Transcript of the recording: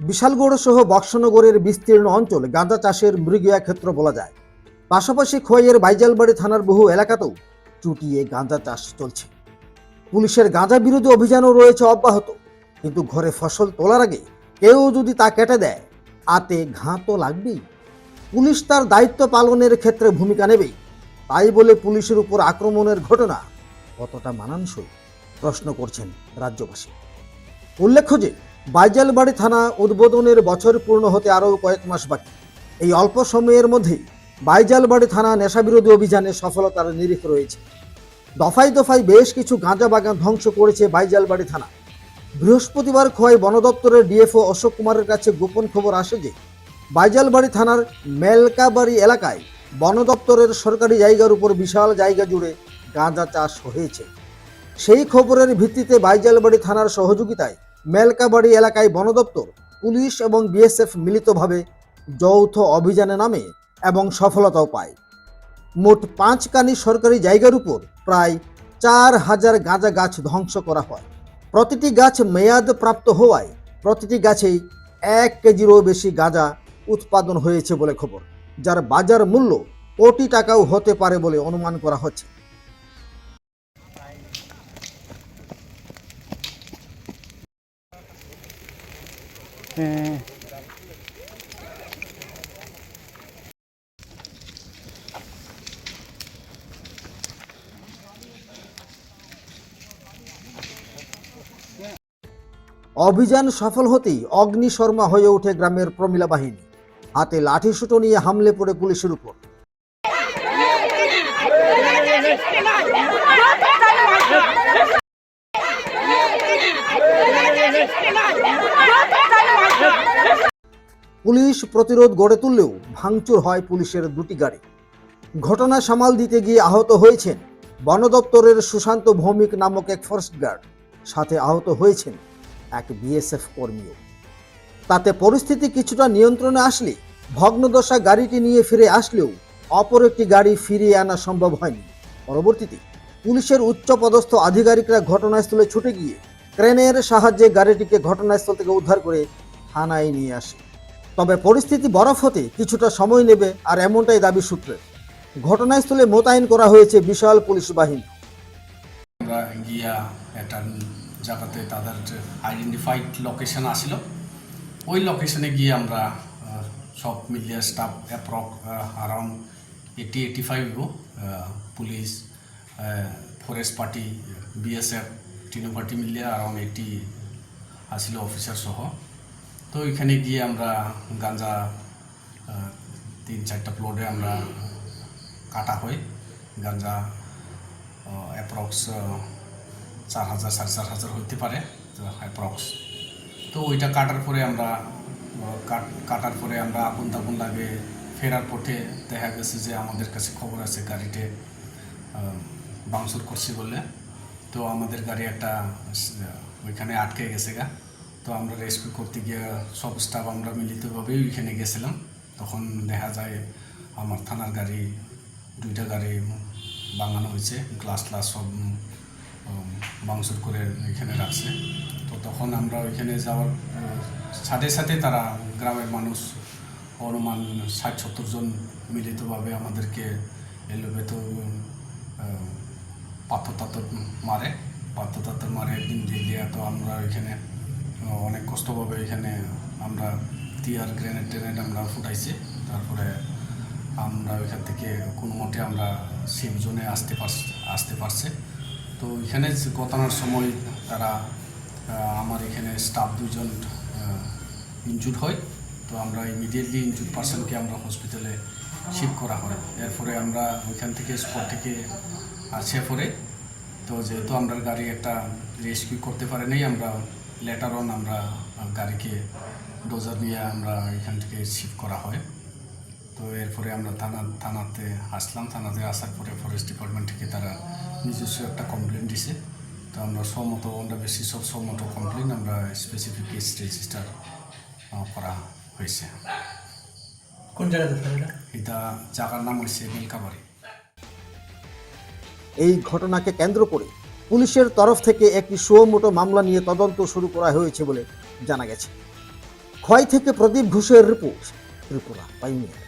বিশালগড় সহ বক্সনগরের বিস্তীর্ণ অঞ্চল গাঁজা চাষের মৃগিয়া ক্ষেত্র বলা যায়। পাশাপাশি খোয়াইয়ের বাইজালবাড়ি থানার বহু এলাকাতেও চুটিয়ে গাঁজা চাষ চলছে। পুলিশের গাঁজা বিরোধী অভিযানও রয়েছে অব্যাহত, কিন্তু ঘরে ফসল তোলার আগে কেউ যদি তা কেটে দেয় আতে ঘাঁ তো লাগবেই। পুলিশ তার দায়িত্ব পালনের ক্ষেত্রে ভূমিকা নেবেই তাই বলে পুলিশের উপর আক্রমণের ঘটনা কতটা মানানসই প্রশ্ন করছেন রাজ্যবাসী। উল্লেখ্য যে বাইজালবাড়ি থানা উদ্বোধনের বছর পূর্ণ হতে আরও কয়েক মাস বাকি। এই অল্প সময়ের মধ্যেই বাইজালবাড়ি থানা নেশাবিরোধী অভিযানে সফলতার নিরিখ রয়েছে। দফায় দফায় বেশ কিছু গাঁজা বাগান ধ্বংস করেছে বাইজালবাড়ি থানা। বৃহস্পতিবার খোয়াই বন দপ্তরের ডিএফও অশোক কুমারের কাছে গোপন খবর আসে যে, বাইজালবাড়ি থানার মেলকাবাড়ি এলাকায় বন দপ্তরের সরকারি জায়গার উপর বিশাল জায়গা জুড়ে গাঁজা চাষ হয়েছে। সেই খবরের ভিত্তিতে বাইজালবাড়ি থানার সহযোগিতায় মেলকাবাড়ি এলাকায় বনদপ্তর, পুলিশ এবং বিএসএফ মিলিতভাবে যৌথ অভিযানে নামে এবং সফলতাও পায়। মোট পাঁচকানি সরকারি জায়গার উপর প্রায় চার হাজার গাঁজা গাছ ধ্বংস করা হয়। প্রতিটি গাছ মেয়াদ প্রাপ্ত হওয়ায় প্রতিটি গাছেই এক কেজিরও বেশি গাঁজা উৎপাদন হয়েছে বলে খবর, যার বাজার মূল্য কোটি টাকাও হতে পারে বলে অনুমান করা হচ্ছে। অভিযান সফল হতেই অগ্নি শর্মা হয়ে ওঠে গ্রামের প্রমিলা বাহিনী। হাতে লাঠিসুটো নিয়ে হামলে পড়ে পুলিশের উপর। পুলিশ প্রতিরোধ গড়ে তুললেও ভাঙচুর হয় পুলিশের দুটি গাড়ি। ঘটনা সামাল দিতে গিয়ে আহত হয়েছেন বন দপ্তরের সুশান্ত ভৌমিক নামক এক ফরেস্ট গার্ড সাথে আহত হয়েছেন এক বিএসএফ কর্মীও। তাতে পরিস্থিতি কিছুটা নিয়ন্ত্রণে আসলে ভগ্নদশা গাড়িটি নিয়ে ফিরে আসলেও অপর একটি গাড়ি ফিরিয়ে আনা সম্ভব হয়নি। পরবর্তীতে পুলিশের উচ্চপদস্থ আধিকারিকরা ঘটনাস্থলে ছুটে গিয়ে ক্রেনের সাহায্যে গাড়িটিকে ঘটনাস্থল থেকে উদ্ধার করে থানায় নিয়ে আসে। তবে পরিস্থিতি বরফ হতে কিছুটা সময় নেবে আর এমনটাই দাবি সূত্রে। ঘটনাস্থলে মোতায়েন করা হয়েছে বিশাল পুলিশ বাহিনী। আমরা গিয়া একটা জায়গাতে তাদের আইডেন্টিফাইড লোকেশন আসিল। ওই লোকেশনে গিয়ে আমরা সব মিলিয়ে staff approx around eighty eighty five police forest party BSF Tinu party মিলিয়ে অ্যারাউন্ড এইটি আসিল অফিসার সহ। তো ওইখানে গিয়ে আমরা গাঁজা তিন চারটা প্লটে আমরা কাটা হয়। গাঞ্জা অ্যাপ্রক্স চার হাজার, সাড়ে চার হাজার হইতে পারে অ্যাপ্রক্স তো ওইটা কাটার পরে আমরা কাট- কাটার পরে আমরা আগুন তাগুন লাগে ফেরার পথে দেখা গেছে যে আমাদের কাছে খবর আছে গাড়িতে বাংসুর করছি বলে। তো আমাদের গাড়ি একটা ওইখানে আটকে গেছে গা। তো আমরা রেস্কিউ করতে গিয়ে সব স্টাফ আমরা মিলিতভাবেই ওইখানে গেছিলাম। তখন দেখা যায় আমার থানার গাড়ি, দুইটা গাড়ি বাঙানো হয়েছে গ্লাস গ্লাস সব ভাঙচুর করে এখানে রাখছে। তো তখন আমরা ওইখানে যাওয়ার সাথে সাথে তারা গ্রামের মানুষ অনুমান ষাট সত্তর জন মিলিতভাবে আমাদেরকে এলোবেতো পাথর টাথর মারে। পাথর টাথর মারে একদিন দিয়ে তো আমরা ওইখানে অনেক কষ্টভাবে এখানে। আমরা টিয়ার, গ্রেনেড ট্রেনেড আমরা ফুটাইছি। তারপরে আমরা ওইখান থেকে কোনো মতে আমরা সেফ জোনে আসতে পার আসতে পারছে। তো এখানে ঘটনার সময় তারা আমার এখানে স্টাফ দুজন ইনজুড হয়। তো আমরা ইমিডিয়েটলি ইনজুড পার্সনকে আমরা হসপিটালে শিফট করা হয়। এরপরে আমরা ওইখান থেকে স্পট থেকে আসে পরে। তো যেহেতু আমরা গাড়ি একটা রেস্কিউ করতে পারে নাই, আমরা লেটার অন আমরা গাড়িকে ডোজার নিয়ে আমরা এখান থেকে শিফট করা হয়। তো এরপরে আমরা থানা থানাতে আসলাম। থানাতে আসার পরে ফরেস্ট ডিপার্টমেন্ট থেকে তারা নিজস্ব একটা কমপ্লেন দিছে। তো আমরা সমত আমরা বেশি সব সমত কমপ্লেন আমরা স্পেসিফিক কেস রেজিস্টার করা হয়েছে। কোন জায়গাতে এটা? এটা জায়গার নাম হয়েছে নীলকাবাড়ি। এই ঘটনাকে কেন্দ্র করে পুলিশের তরফ থেকে একটি সুমোটো মামলা নিয়ে তদন্ত শুরু করা হয়েছে বলে জানা গেছে। ক্ষয় থেকে প্রদীপ ঘোষের রিপোর্ট, ত্রিপুরা পাইনিয়ার